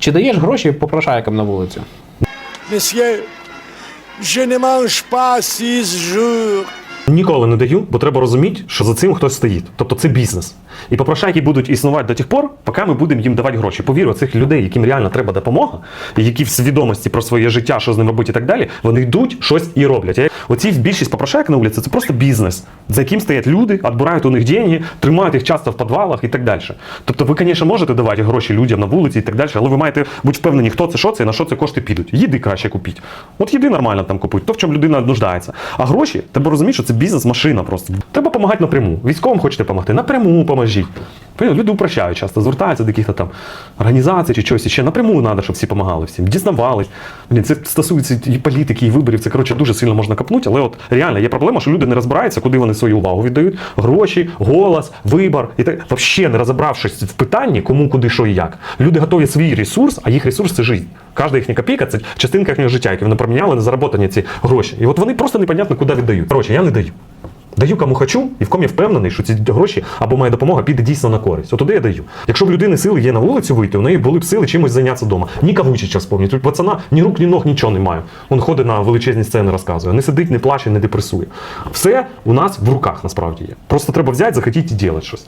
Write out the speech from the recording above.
Чи даєш гроші попрошайкам на вулицю? Monsieur, je ne mange pas six jours. Ніколи не даю, бо треба розуміти, що за цим хтось стоїть. Тобто це бізнес. І попрошайки будуть існувати до тих пор, поки ми будемо їм давати гроші. Повірю, цих людей, яким реально треба допомога, які в свідомості про своє життя, що з ним робити і так далі, вони йдуть щось і роблять. Оці більшість попрошайок на вулиці це просто бізнес, за яким стоять люди, відбирають у них деньги, тримають їх часто в підвалах і так далі. Тобто ви, звісно, можете давати гроші людям на вулиці і так далі, але ви маєте бути впевнені, хто це, що це і на що це кошти підуть. Їди краще купіть. От їди нормально там купують, то в чому людина нуждається. А гроші, треба розуміти, що це бізнес-машина просто. Треба допомагати напряму. Військовим хочете допомогти, напряму поможіть. Люди упрощають часто, звертаються до якихось там організацій чи чогось ще. Напряму треба, щоб всі допомагали всім. Дізнавались. Блін, це стосується і політики, і виборів. Це коротше дуже сильно можна капнути, але от реально є проблема, що люди не розбираються, куди вони свою увагу віддають. Гроші, голос, вибор і так. Взагалі не розібравшись в питанні, кому, куди, що і як. Люди готові свій ресурс, а їх ресурс це життя. Кожна їхня копійка це частинка їхнього життя, яке вони проміняли на заработані ці гроші. І от вони просто непонятно, куди віддають. Коротше, я не даю. Даю кому хочу, і в ком я впевнений, що ці гроші або моя допомога піде дійсно на користь. От я даю. Якщо б людини сили є на вулицю вийти, у неї були б сили чимось зайнятися вдома. Ні кавучий час повністю. Тут пацана ні рук, ні ног, нічого немає. Він ходить на величезні сцени, розказує. Не сидить, не плаче, не депресує. Все у нас в руках насправді є. Просто треба взяти, захотіти і робити щось.